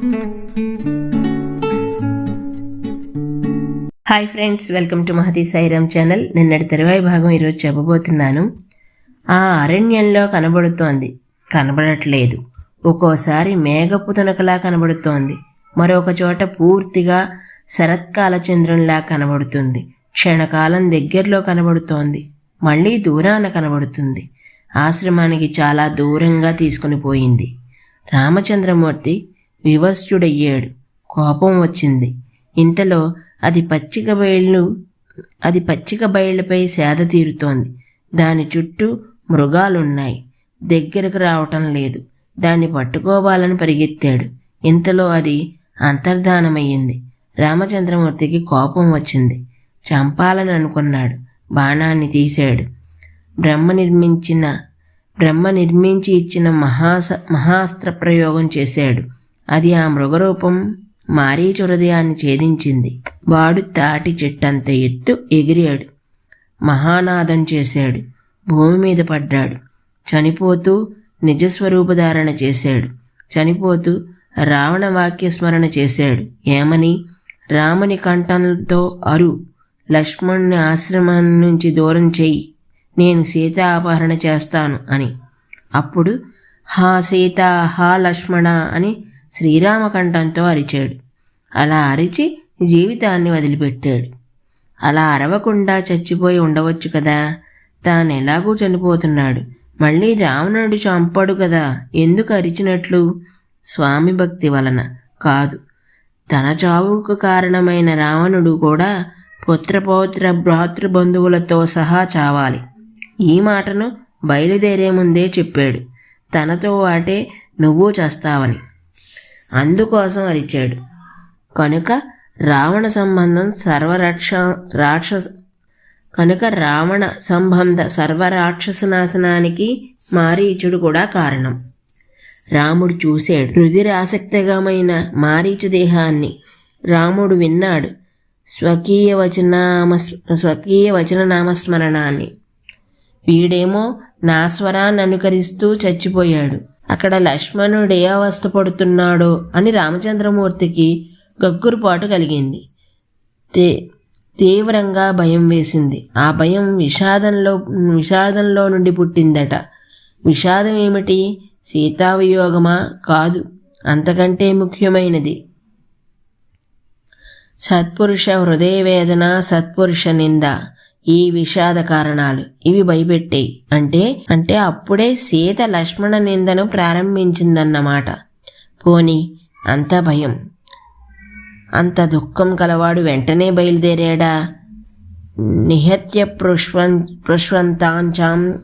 Hi friends welcome to Mahathi Sairam channel. నిన్నటి తెరవై భాగం ఈరోజు చెప్పబోతున్నాను. ఆ అరణ్యంలో కనబడుతోంది. కనబడట్లేదు. ఒక్కోసారి మేఘపు తునకలా కనబడుతోంది. మరొక చోట పూర్తిగా శరత్కాల చంద్రునిలా కనబడుతుంది. క్షణకాలం దగ్గరలో కనబడుతోంది. మళ్ళీ దూరాన కనబడుతుంది. ఆశ్రమానికి చాలా దూరంగా తీసుకుని పోయింది. రామచంద్రమూర్తి వివస్యుడయ్యాడు కోపం వచ్చింది. ఇంతలో అది పచ్చిక బయళ్ళు అది పచ్చిక బయళ్ళపై సేద తీరుతోంది. దాని చుట్టూ మృగాలున్నాయి. దగ్గరకు రావటం లేదు. దాన్ని పట్టుకోవాలని పరిగెత్తాడు. ఇంతలో అది అంతర్ధానమయ్యింది. రామచంద్రమూర్తికి కోపం వచ్చింది. చంపాలని అనుకున్నాడు. బాణాన్ని తీశాడు. బ్రహ్మ నిర్మించిన బ్రహ్మ నిర్మించి ఇచ్చిన మహాస మహాస్త్ర ప్రయోగం చేశాడు. అది ఆ మృగరూపం మారీచు హృదయాన్ని ఛేదించింది. వాడు తాటి చెట్టంత ఎత్తు ఎగిరాడు. మహానాదం చేశాడు. భూమి మీద పడ్డాడు. చనిపోతూ నిజస్వరూపధారణ చేశాడు. చనిపోతూ రావణ వాక్య స్మరణ చేశాడు. ఏమని? రాముని కంఠంతో అరు. లక్ష్మణుని ఆశ్రమం నుంచి దూరం చెయ్యి. నేను సీత అపహరణ చేస్తాను అని. అప్పుడు హా సీత హా లక్ష్మణ అని శ్రీరామకంఠంతో అరిచాడు. అలా అరిచి జీవితాన్ని వదిలిపెట్టాడు. అలా అరవకుండా చచ్చిపోయి ఉండవచ్చు కదా? తాను ఎలాగూ చనిపోతున్నాడు. మళ్ళీ రావణుడు చంపడు కదా? ఎందుకు అరిచినట్లు? స్వామి భక్తి వలన కాదు. తన చావుకు కారణమైన రావణుడు కూడా పుత్రపౌత్ర భ్రాతృబంధువులతో సహా చావాలి. ఈ మాటను బయలుదేరే ముందే చెప్పాడు. తనతో వాటే నువ్వు చేస్తావని. అందుకోసం అరిచాడు కనుక రావణ సంబంధం సర్వరక్ష రాక్షస కనుక రావణ సంబంధ సర్వరాక్షస నాశనానికి మారీచుడు కూడా కారణం. రాముడు చూశాడు. రుధిరాసక్తిగమైన మారీచ దేహాన్ని రాముడు విన్నాడు. స్వకీయ వచనామ స్వకీయ వచన నామస్మరణాన్ని వీడేమో నా స్వరాన్ని అనుకరిస్తూ చచ్చిపోయాడు. అక్కడ లక్ష్మణుడు ఏ అవస్థ పడుతున్నాడో అని రామచంద్రమూర్తికి గగ్గురుపాటు కలిగింది. తే తీవ్రంగా భయం వేసింది. ఆ భయం విషాదంలో విషాదంలో నుండి పుట్టిందట. విషాదం ఏమిటి? సీతావియోగమా కాదు. అంతకంటే ముఖ్యమైనది. సత్పురుష హృదయ వేదన సత్పురుష నింద. ఈ విషాద కారణాలు. ఇవి భయపెట్టాయి అంటే అంటే అప్పుడే సీత లక్ష్మణ నిందను ప్రారంభించిందన్నమాట. పోని అంత భయం. అంత దుఃఖం కలవాడు వెంటనే బయలుదేరాడా? నిహత్య పృష్వం పృష్వంతాంచాం.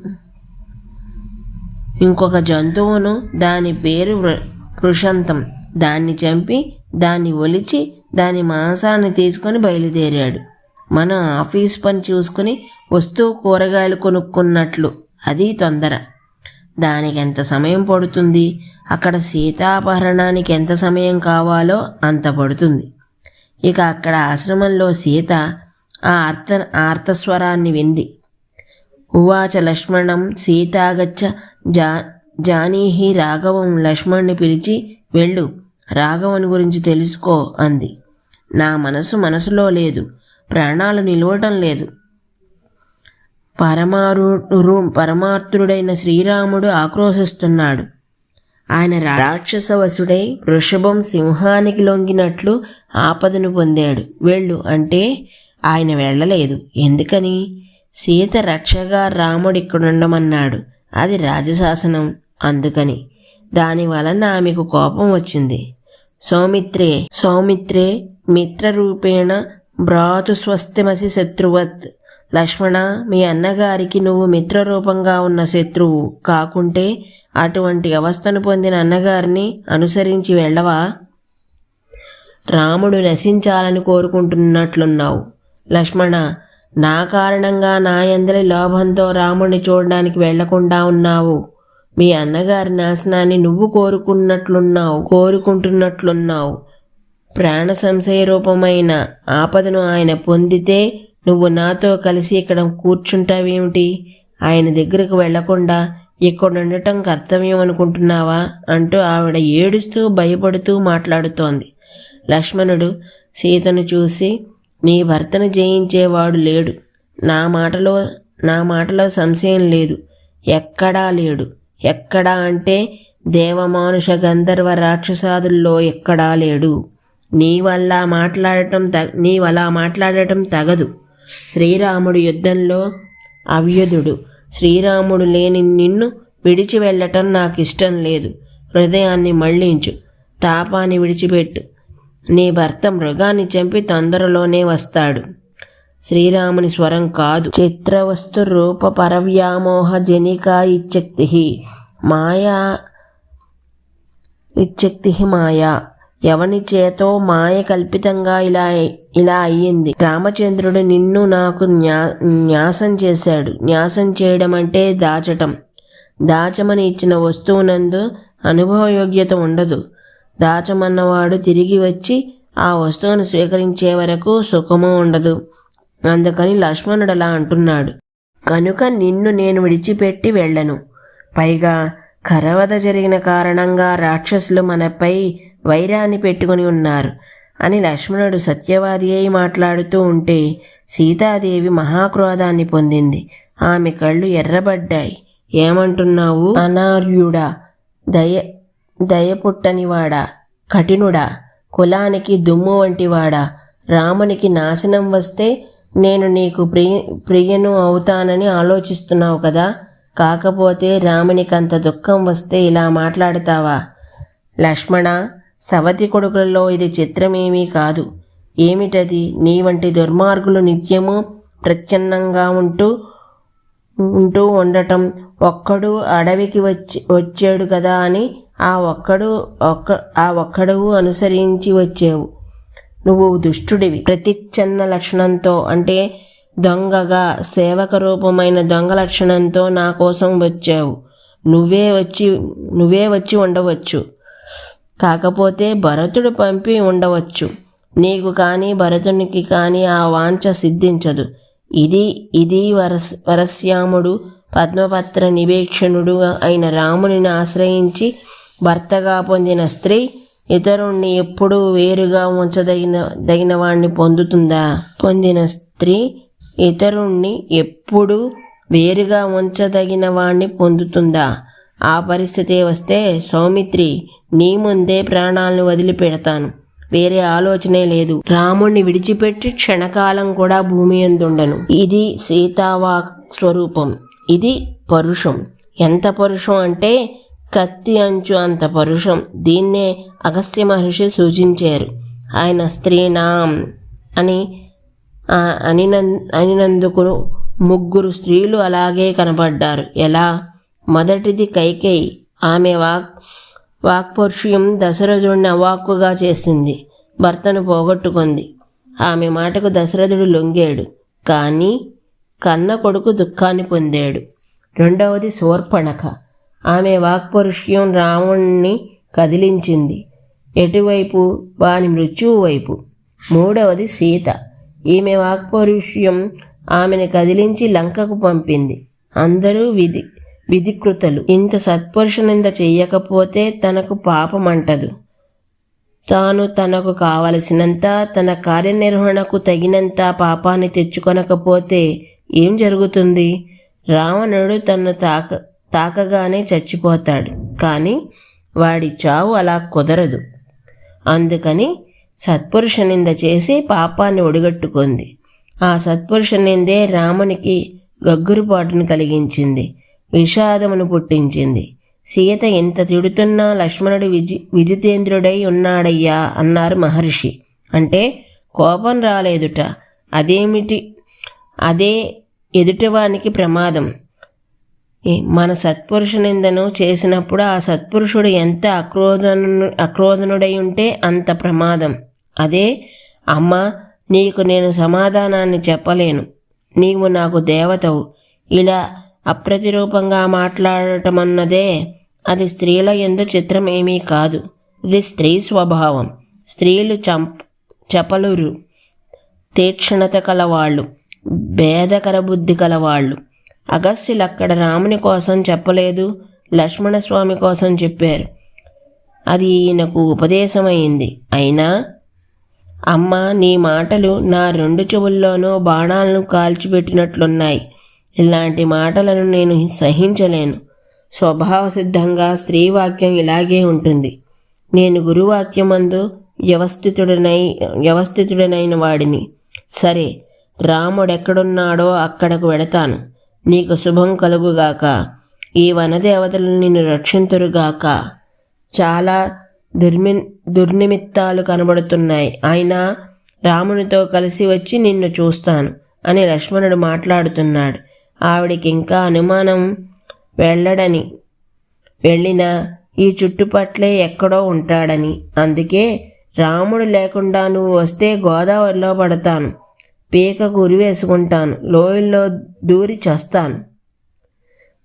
ఇంకొక జంతువును దాని పేరు పృషంతం. దాన్ని చంపి దాన్ని ఒలిచి దాని మాంసాన్ని తీసుకొని బయలుదేరాడు. మన ఆఫీస్ పని చూసుకుని వస్తువు కూరగాయలు కొనుక్కున్నట్లు. అది తొందర. దానికి ఎంత సమయం పడుతుంది? అక్కడ సీతాపహరణానికి ఎంత సమయం కావాలో అంత పడుతుంది. ఇక అక్కడ ఆశ్రమంలో సీత ఆ అర్థ ఆర్తస్వరాన్ని వింది. ఉవాచ లక్ష్మణం సీతాగచ్చ జా జానీహి రాఘవం లక్ష్మణ్ణి పిలిచి వెళ్ళు రాఘవన్ గురించి తెలుసుకో అంది. నా మనసు మనసులో లేదు. ప్రాణాలు నిలవటం లేదు. పరమారు పరమార్థుడైన శ్రీరాముడు ఆక్రోశిస్తున్నాడు. ఆయన రాక్షసవసుడై వృషభం సింహానికి లొంగినట్లు ఆపదను పొందాడు. వెళ్ళు అంటే ఆయన వెళ్ళలేదు. ఎందుకని? సీత రక్షగా రాముడు ఇక్కడుండమన్నాడు అది రాజశాసనం. అందుకని. దాని వలన ఆమెకు కోపం వచ్చింది. సౌమిత్రే సౌమిత్రే మిత్రరూపేణ భ్రాతు స్వస్తిమసి శత్రువత్. లక్ష్మణ మీ అన్నగారికి నువ్వు మిత్రరూపంగా ఉన్న శత్రువు. కాకుంటే అటువంటి అవస్థను పొందిన అన్నగారిని అనుసరించి వెళ్ళవా? రాముడు నశించాలని కోరుకుంటున్నట్లున్నావు. లక్ష్మణ నా కారణంగా నా ఎందరి లోభంతో రాముడిని చూడడానికి వెళ్ళకుండా ఉన్నావు. మీ అన్నగారి నాశనాన్ని నువ్వు కోరుకున్నట్లున్నావు కోరుకుంటున్నట్లున్నావు. ప్రాణ సంశయ రూపమైన ఆపదను ఆయన పొందితే నువ్వు నాతో కలిసి ఇక్కడ కూర్చుంటావేమిటి? ఆయన దగ్గరకు వెళ్ళకుండా ఇక్కడ ఉండటం కర్తవ్యం అనుకుంటున్నావా అంటూ ఆవిడ ఏడుస్తూ భయపడుతూ మాట్లాడుతోంది. లక్ష్మణుడు సీతను చూసి నీ భర్తను జయించేవాడు లేడు. నా మాటలో నా మాటలో సంశయం లేదు. ఎక్కడా లేడు. ఎక్కడా అంటే దేవమానుష గంధర్వ రాక్షసాదుల్లో ఎక్కడా లేడు. నీవల్ల మాట్లాడటం త నీవలా మాట్లాడటం తగదు. శ్రీరాముడు యుద్ధంలో అవ్యుధుడు. శ్రీరాముడు లేని నిన్ను విడిచి వెళ్ళటం నాకు ఇష్టం లేదు. హృదయాన్ని మళ్ళించు తాపాన్ని విడిచిపెట్టు. నీ భర్త మృగాన్ని చంపి తొందరలోనే వస్తాడు. శ్రీరాముని స్వరం కాదు. చిత్రవస్తు రూప పరవ్యామోహ జనికా ఇచ్చక్తి మాయా ఇచ్చక్తి మాయా. ఎవని చేతో మాయ కల్పితంగా ఇలా ఇలా అయ్యింది. రామచంద్రుడు నిన్ను నాకు న్యా న్యాసం చేశాడు. న్యాసం చేయడం అంటే దాచటం. దాచమని ఇచ్చిన వస్తువునందు అనుభవయోగ్యత ఉండదు. దాచమన్నవాడు తిరిగి వచ్చి ఆ వస్తువును స్వీకరించే వరకు సుఖము ఉండదు. అందుకని లక్ష్మణుడు అలా అంటున్నాడు. కనుక నిన్ను నేను విడిచిపెట్టి వెళ్ళను. పైగా కరవద జరిగిన కారణంగా రాక్షసులు మనపై వైరాన్ని పెట్టుకుని ఉన్నారు అని లక్ష్మణుడు సత్యవాది అయి మాట్లాడుతూ ఉంటే సీతాదేవి మహాక్రోధాన్ని పొందింది. ఆమె కళ్ళు ఎర్రబడ్డాయి. ఏమంటున్నావు? అనార్యుడా దయ దయపుట్టనివాడా కఠినుడా కులానికి దుమ్ము వంటివాడా రామునికి నాశనం వస్తే నేను నీకు ప్రియ ప్రియను అవుతానని ఆలోచిస్తున్నావు కదా? కాకపోతే రామునికంత దుఃఖం వస్తే ఇలా మాట్లాడతావా? లక్ష్మణ సవతి కొడుకులలో ఇది చిత్రమేమీ కాదు. ఏమిటది? నీ వంటి దుర్మార్గులు నిత్యము ప్రచ్ఛన్నంగా ఉంటూ ఉంటూ ఉండటం. ఒక్కడు అడవికి వచ్చి వచ్చాడు కదా అని ఆ ఒక్కడు ఒక్క ఆ ఒక్కడు అనుసరించి వచ్చావు. నువ్వు దుష్టుడివి. ప్రతిచ్ఛన్న లక్షణంతో అంటే దొంగగా సేవక రూపమైన దొంగ లక్షణంతో నా కోసం వచ్చావు. నువ్వే వచ్చి నువ్వే వచ్చి ఉండవచ్చు. కాకపోతే భరతుడు పంపి ఉండవచ్చు. నీకు కానీ భరతునికి కానీ ఆ వాంఛ సిద్ధించదు. ఇది ఇది వరస్ వరశ్యాముడు పద్మపత్ర నివేక్షణుడు అయిన రామునిని ఆశ్రయించి భర్తగా పొందిన స్త్రీ ఇతరుణ్ణి ఎప్పుడూ వేరుగా ఉంచదగిన దగిన వాణ్ణి పొందుతుందా? పొందిన స్త్రీ ఇతరుణ్ణి ఎప్పుడు వేరుగా ఉంచదగిన వాణ్ణి పొందుతుందా? ఆ పరిస్థితి వస్తే సౌమిత్రి నీ ముందే ప్రాణాలను వదిలిపెడతాను. వేరే ఆలోచనే లేదు. రాముణ్ణి విడిచిపెట్టి క్షణకాలం కూడా భూమి ఎందుండను. ఇది సీతావాక్ స్వరూపం. ఇది పరుషం. ఎంత పరుషం అంటే కత్తి అంచు అంత పరుషం. దీన్నే అగస్త్య మహర్షి సూచించారు. ఆయన స్త్రీనాం అని అనినం అనినందుకు ముగ్గురు స్త్రీలు అలాగే కనబడ్డారు. ఎలా? మొదటిది కైకేయి. ఆమె వాక్ వాక్పరుష్యం దశరథుడిని అవాక్కుగా చేసింది భర్తను పోగొట్టుకుంది. ఆమె మాటకు దశరథుడు లొంగాడు. కానీ కన్న కొడుకు దుఃఖాన్ని పొందాడు. రెండవది శూర్పణఖ. ఆమె వాక్పరుష్యం రావణ్ణి కదిలించింది. ఎటువైపు? వాని మృత్యువు వైపు. మూడవది సీత. ఈమె వాక్పరుష్యం ఆమెను కదిలించి లంకకు పంపింది. అందరూ విధి విధికృతలు. ఇంత సత్పురుషనింద చెయ్యకపోతే తనకు పాపమంటదు. తాను తనకు కావలసినంత తన కార్యనిర్వహణకు తగినంత పాపాన్ని తెచ్చుకొనకపోతే ఏం జరుగుతుంది? రావణుడు తను తాక తాకగానే చచ్చిపోతాడు. కానీ వాడి చావు అలా కుదరదు. అందుకని సత్పురుష నింద చేసి పాపాన్ని ఒడిగట్టుకుంది. ఆ సత్పురుష నిందే రామునికి గగ్గురుపాటును కలిగించింది. విషాదమును పుట్టించింది. సీత ఇంత తిడుతున్నా లక్ష్మణుడు విజి విజితేంద్రుడై ఉన్నాడయ్యా అన్నారు మహర్షి. అంటే కోపం రాలేదుట. అదేమిటి? అదే ఎదుటివానికి ప్రమాదం. మన సత్పురుషునిందను చేసినప్పుడు ఆ సత్పురుషుడు ఎంత అక్రోధను అక్రోధనుడై ఉంటే అంత ప్రమాదం. అదే అమ్మ నీకు నేను సమాధానాన్ని చెప్పలేను. నీవు నాకు దేవతవు. ఇలా అప్రతిరూపంగా మాట్లాడటమన్నదే అది స్త్రీల ఎందు చిత్రమేమీ కాదు. ఇది స్త్రీ స్వభావం. స్త్రీలు చంప్ చపలురు. తీక్షణత కలవాళ్ళు. భేదకర బుద్ధి కలవాళ్ళు. అగస్త్యులు అక్కడ రాముని కోసం చెప్పలేదు లక్ష్మణస్వామి కోసం చెప్పారు. అది ఈయనకు ఉపదేశమైంది. అయినా అమ్మ నీ మాటలు నా రెండు చెవుల్లోనూ బాణాలను కాల్చిపెట్టినట్లున్నాయి. ఇలాంటి మాటలను నేను సహించలేను. స్వభావ సిద్ధంగా స్త్రీవాక్యం ఇలాగే ఉంటుంది. నేను గురువాక్యమందు వ్యవస్థితుడనై వ్యవస్థితుడనైన వాడిని. సరే రాముడెక్కడున్నాడో అక్కడకు వెడతాను. నీకు శుభం కలుగుగాక. ఈ వనదేవతలు నిన్ను రక్షింతురుగాక. చాలా దుర్మి దుర్నిమిత్తాలు కనబడుతున్నాయి. అయినా రామునితో కలిసి వచ్చి నిన్ను చూస్తాను అని లక్ష్మణుడు మాట్లాడుతున్నాడు. ఆవిడికి ఇంకా అనుమానం వెళ్ళడని. వెళ్ళినా ఈ చుట్టుపట్లే ఎక్కడో ఉంటాడని. అందుకే రాముడు లేకుండా నువ్వు వస్తే గోదావరిలో పడతాను. పీకకు ఉరివేసుకుంటాను లోయల్లో దూరి చస్తాను.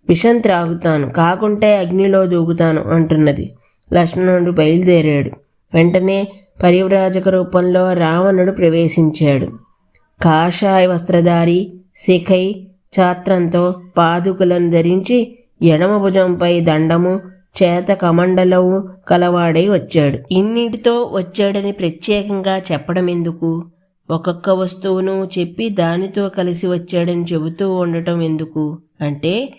విషం త్రాగుతాను. కాకుంటే అగ్నిలో దూకుతాను అంటున్నది. లక్ష్మణుడు బయలుదేరాడు. వెంటనే పరివ్రాజక రూపంలో రావణుడు ప్రవేశించాడు. కాషాయ వస్త్రధారి శిఖై ఛాత్రంతో పాదుకులను ధరించి ఎడమ భుజంపై దండము చేత కమండలము కలవాడై వచ్చాడు. ఇన్నిటితో వచ్చాడని ప్రత్యేకంగా చెప్పడం ఎందుకు ఒక్కొక్క వస్తువును చెప్పి దానితో కలిసి వచ్చాడని చెబుతూ ఉండటం ఎందుకు? అంటే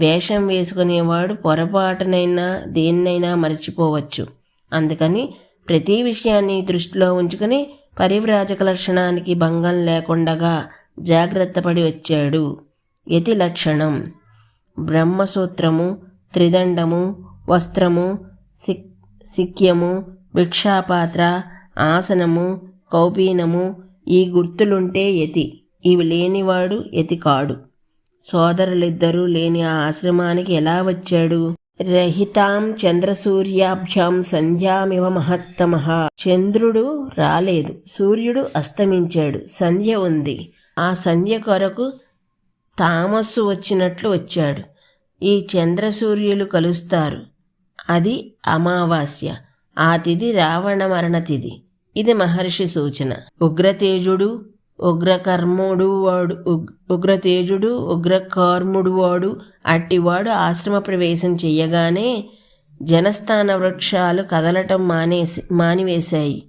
వేషం వేసుకునేవాడు పొరపాటునైనా దేన్నైనా మర్చిపోవచ్చు. అందుకని ప్రతి విషయాన్ని దృష్టిలో ఉంచుకుని పరివ్రాజక లక్షణానికి భంగం లేకుండగా జాగ్రత్త పడి వచ్చాడు. యతి లక్షణం బ్రహ్మసూత్రము త్రిదండము వస్త్రము సిక్ సిక్యము భిక్షాపాత్ర ఆసనము కౌపీనము ఈ గుర్తులుంటే యతి. ఇవి లేనివాడు యతి కాడు సోదరులిద్దరూ లేని ఆ ఆశ్రమానికి ఎలా వచ్చాడు? రహితాం చంద్రసూర్యాభ్యాం సంధ్యామివ మహత్తమ. చంద్రుడు రాలేదు. సూర్యుడు అస్తమించాడు. సంధ్య ఉంది. ఆ సంధ్య కొరకు తామస్సు వచ్చినట్లు వచ్చాడు. ఈ చంద్రసూర్యులు కలుస్తారు. అది అమావాస్య. ఆ తిథి రావణ మరణ తిది. ఇది మహర్షి సూచన. ఉగ్రతేజుడు ఉగ్రకర్ముడు వాడు ఉగ్రతేజుడు ఉగ్రకర్ముడు వాడు అట్టివాడు ఆశ్రమ ప్రవేశం చెయ్యగానే జనస్థాన వృక్షాలు కదలటం మానేసి మానివేశాయి.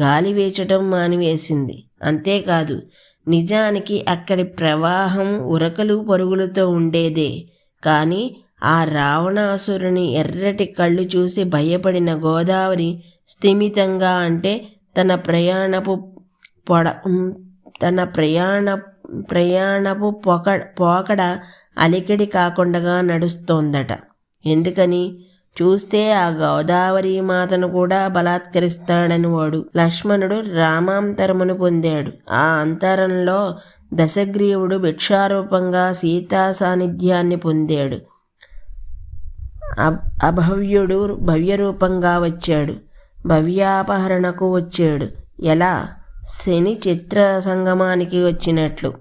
గాలి వేచటం మానివేసింది. అంతేకాదు నిజానికి అక్కడి ప్రవాహం ఉరకలు పరుగులతో ఉండేదే. కానీ ఆ రావణాసురుని ఎర్రటి కళ్ళు చూసి భయపడిన గోదావరి స్థిమితంగా అంటే తన ప్రయాణపు పొడ తన ప్రయాణ ప్రయాణపు పొక పోకడ అలికిడి కాకుండా నడుస్తోందట. ఎందుకని? చూస్తే ఆ గోదావరి మాతను కూడా బలాత్కరిస్తాడని వాడు లక్ష్మణుడు రామాంతరమును పొందాడు. ఆ అంతరంలో దశగ్రీవుడు భిక్షారూపంగా సీతా సాన్నిధ్యాన్ని పొందాడు. అబ్- అభవ్యుడు భవ్యరూపంగా వచ్చాడు. భవ్యాపహరణకు వచ్చాడు. ఎలా? శని చిత్ర సంగమానికి వచ్చినట్లు.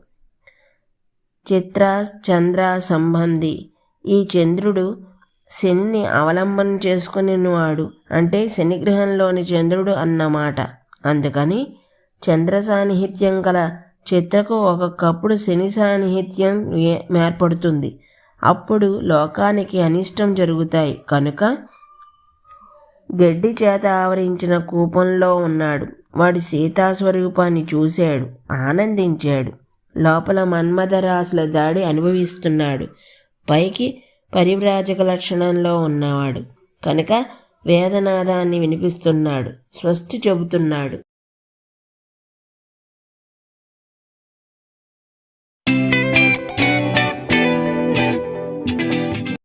చిత్ర చంద్ర సంబంధి ఈ చంద్రుడు శనిని అవలంబన చేసుకునేవాడు అంటే శనిగ్రహంలోని చంద్రుడు అన్నమాట. అందుకని చంద్ర సాన్నిహిత్యం గల చిత్రకు ఒక్కొక్కప్పుడు శని సాన్నిహిత్యం ఏ- ఏర్పడుతుంది. అప్పుడు లోకానికి అనిష్టం జరుగుతాయి. కనుక గడ్డి చేత ఆవరించిన కూపంలో ఉన్నాడు. వాడు సీతాస్వరూపాన్ని చూశాడు. ఆనందించాడు. లోపల మన్మథరాశుల దాడి అనుభవిస్తున్నాడు. పైకి పరివ్రాజక లక్షణంలో ఉన్నవాడు. కనుక వేదనాదాన్ని వినిపిస్తున్నాడు. స్వస్తి చెబుతున్నాడు.